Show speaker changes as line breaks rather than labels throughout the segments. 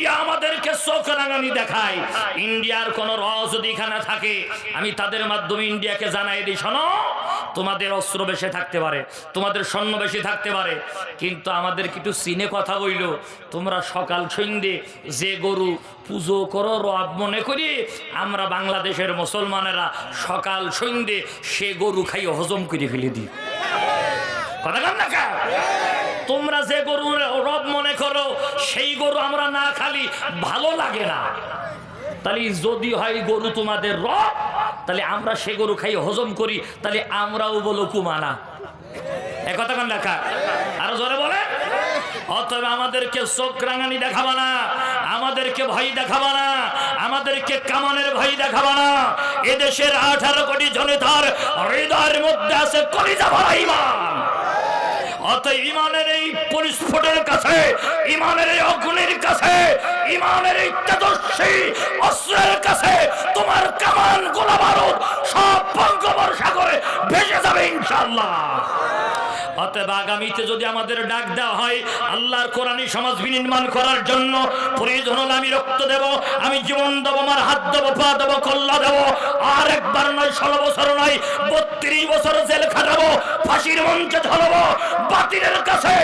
India আমাদেরকে চোখ রাঙানি দেখায় ইন্ডিয়ার কোন র যদি এখানে থাকে, আমি তাদের মাধ্যমে ইন্ডিয়াকে জানাই দিই, শোনো, তোমাদের অস্ত্র বেশি থাকতে পারে, তোমাদের স্বর্ণ বেশি থাকতে পারে, কিন্তু আমাদের কিছু সিনে কথা বইল তোমরা সকাল সন্ধ্যে যে গরু পুজো করো, রব মনে করি, আমরা বাংলাদেশের মুসলমানেরা সকাল সন্ধ্যে সে গরু খাইয়ে হজম করে ফেলে দিই কথা কান না? তোমরা যে গরু রব সেই গরু আমরা না খালি ভালো লাগে না। তাহলে যদি হয় গরু তোমাদের রব, তাহলে আমরা সে গরু খাই হজম করি, তাহলে আমরাও বলো কুমানা। একথা কেন লেখা। আরও জোরে বলে? অতএব আমাদেরকে চোখ রাঙানি দেখাবা না, আমাদেরকে ভয় দেখাবা না, আমাদেরকে কামানের ভয় দেখাবা না। এদেশের আঠারো কোটি জনতার হৃদয়ের মধ্যে আছে কলিজা ভরা ইমান। অত ইমানের এই পরিস্ফোটের কাছে, ইমানের এই অগ্নির কাছে, ইমানের এই তেজস্বী অস্ত্রের কাছে তোমার কামান, গোলা বারুদ সব বঙ্গোপসাগরে ভেসে যাবে ইনশাল্লাহ অতএব আগামীতে যদি আমাদের ডাক দেওয়া হয়, আল্লাহর কোরআনী সমাজ বিনির্মাণ করার জন্য প্রয়োজন হলে আমি রক্ত দেব, আমি জীবন দেবো, আমার হাত দেবো, পা দেবো, কল্লা দেবো, আর একবার নয়, ষোলো বছর নয়, বত্রিশ বছর জেল খাটাবো, ফাঁসির মঞ্চে ঝরবো বাতিলের কাছে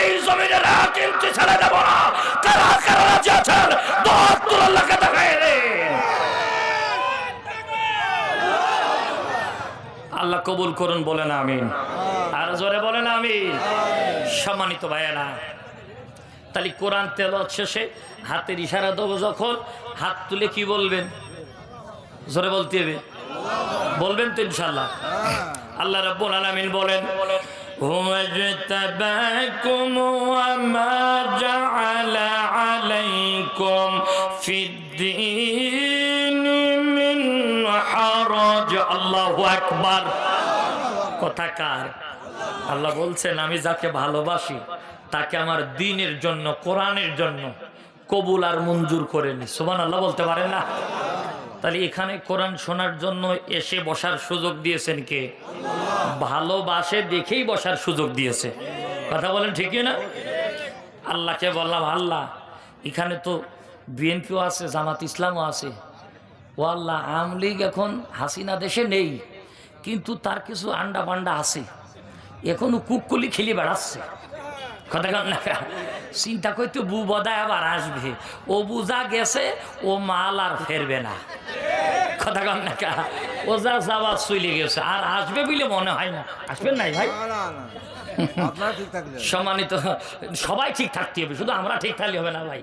এই জমিনের এক ইঞ্চি ছেড়ে দেবো না। কারা কারা রাজি আছেন? দশ তুলাল্লাহকে দেখায় আল্লাহ কবুল করুন, বলেন আমিন। আর জোরে বলেন আমিন সম্মানিত ভাইয়েরা তাহলে কোরআন তেলত শেষে হাতের ইশারা দেবো যখন হাত তুলে কি বলবেন জোরে বলতে হবে বলবেন তো ইনশাল্লাহ আল্লাহ রাব্বুল আলামিন বলেন هو اجتباكم وما جعل عليكم في الدين من حرج الله أكبر কথা কার আল্লাহ বলছেন, আমি যাকে ভালোবাসি, তাকে আমার দিনের জন্য, কোরআনের জন্য কবুল আর মঞ্জুর করেনি সুবান আল্লাহ বলতে পারেন না? তাহলে এখানে কোরআন শোনার জন্য এসে বসার সুযোগ দিয়েছেন কে? ভালোবাসে দেখেই বসার সুযোগ দিয়েছে। কথা বলেন ঠিকই না আল্লাহকে বললাম, আল্লাহ, এখানে তো বিএনপিও আছে, জামাত ইসলামও আছে। ও আল্লাহ, আওয়ামী লীগ এখন হাসিনা দেশে নেই, কিন্তু তার কিছু আন্ডা পান্ডা আছে। এখনও কুকুলি খেলি বেড়াচ্ছে। কথা কন না চিন্তা করতে বু বদায় আবার আসবে। ও বুঝা গেছে ও মাল আর ফেরবে না। কথা কন না? ও যা যাওয়ার চলে গেছে আর আসবে বলে মনে হয় না। আসবেন নাই ভাই? সম্মানিত সবাই ঠিক থাকতে হবে শুধু আমরা ঠিক থাকলে হবে না ভাই।